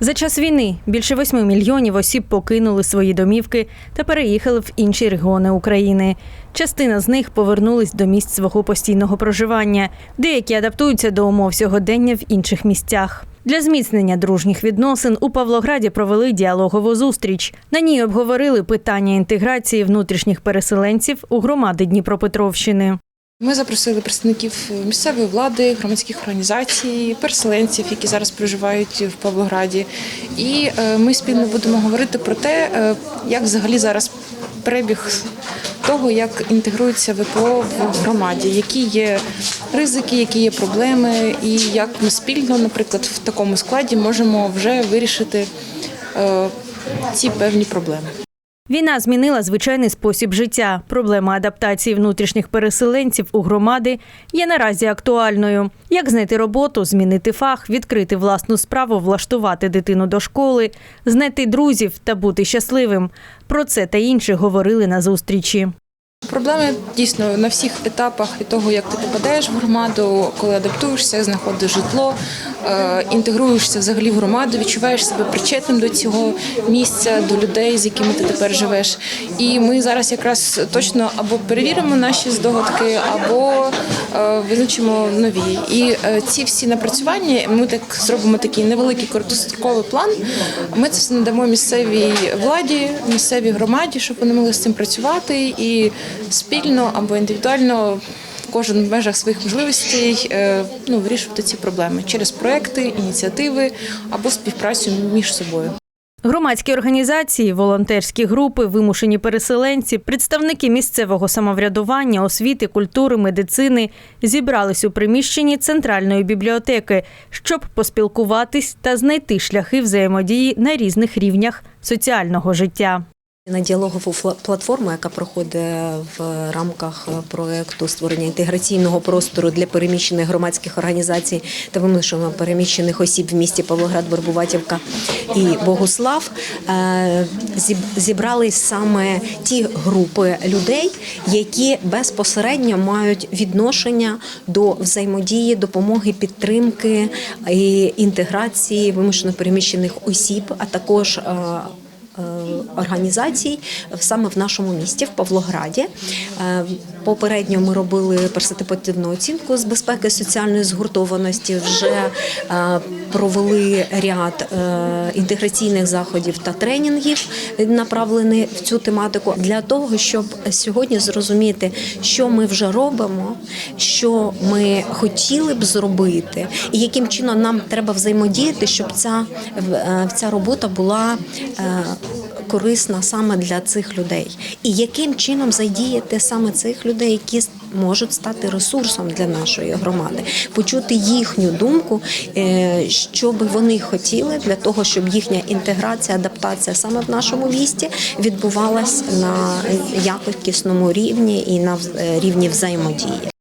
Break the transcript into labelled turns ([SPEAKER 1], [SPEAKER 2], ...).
[SPEAKER 1] За час війни більше 8 мільйонів осіб покинули свої домівки та переїхали в інші регіони України. Частина з них повернулись до місць свого постійного проживання, деякі адаптуються до умов сьогодення в інших місцях. Для зміцнення дружніх відносин у Павлограді провели діалогову зустріч. На ній обговорили питання інтеграції внутрішніх переселенців у громади Дніпропетровщини.
[SPEAKER 2] Ми запросили представників місцевої влади, громадських організацій, переселенців, які зараз проживають в Павлограді. І е, ми спільно будемо говорити про те, е, як взагалі зараз перебіг того, як інтегрується ВПО в громаді, які є ризики, які є проблеми, і як ми спільно, наприклад, в такому складі можемо вже вирішити е, ці певні проблеми.
[SPEAKER 1] Війна змінила звичайний спосіб життя. Проблема адаптації внутрішніх переселенців у громади є наразі актуальною. Як знайти роботу, змінити фах, відкрити власну справу, влаштувати дитину до школи, знайти друзів та бути щасливим. Про це та інше говорили на зустрічі.
[SPEAKER 2] Проблеми дійсно на всіх етапах від того, як ти попадаєш в громаду, коли адаптуєшся, знаходиш житло, інтегруєшся взагалі в громаду, відчуваєш себе причетним до цього місця, до людей, з якими ти тепер живеш. І ми зараз якраз точно або перевіримо наші здогадки, або е, визначимо нові. І е, ці всі напрацювання ми так зробимо такий невеликий короткостроковий план. Ми це все надамо місцевій владі, місцевій громаді, щоб вони могли з цим працювати і спільно або індивідуально. Кожен в межах своїх можливостей е, ну, вирішувати ці проблеми через проекти, ініціативи або співпрацю між собою.
[SPEAKER 1] Громадські організації, волонтерські групи, вимушені переселенці, представники місцевого самоврядування, освіти, культури, медицини зібрались у приміщенні центральної бібліотеки, щоб поспілкуватись та знайти шляхи взаємодії на різних рівнях соціального життя.
[SPEAKER 3] На діалогову платформу, яка проходить в рамках е, проекту створення інтеграційного простору для переміщених громадських організацій та вимушено переміщених осіб в місті Павлоград, Вербуватівка і Богуслав, е, зіб- зібрались саме ті групи людей, які безпосередньо мають відношення до взаємодії, допомоги, підтримки і інтеграції вимушено переміщених осіб, а також е, е, організацій саме в нашому місті, в Павлограді. Е, Попередньо ми робили перситипативну оцінку з безпеки соціальної згуртованості. Вже е, провели ряд е, інтеграційних заходів та тренінгів, направлені в цю тематику для того, щоб сьогодні зрозуміти, що ми вже робимо, що ми хотіли б зробити, і яким чином нам треба взаємодіяти, щоб ця, е, ця робота була е, корисна саме для цих людей, і яким чином задіяти саме цих людей, які можуть стати ресурсом для нашої громади, почути їхню думку, е, що би вони хотіли для того, щоб їхня інтеграція, адаптація саме в нашому місті відбувалась на якісному рівні і на рівні взаємодії.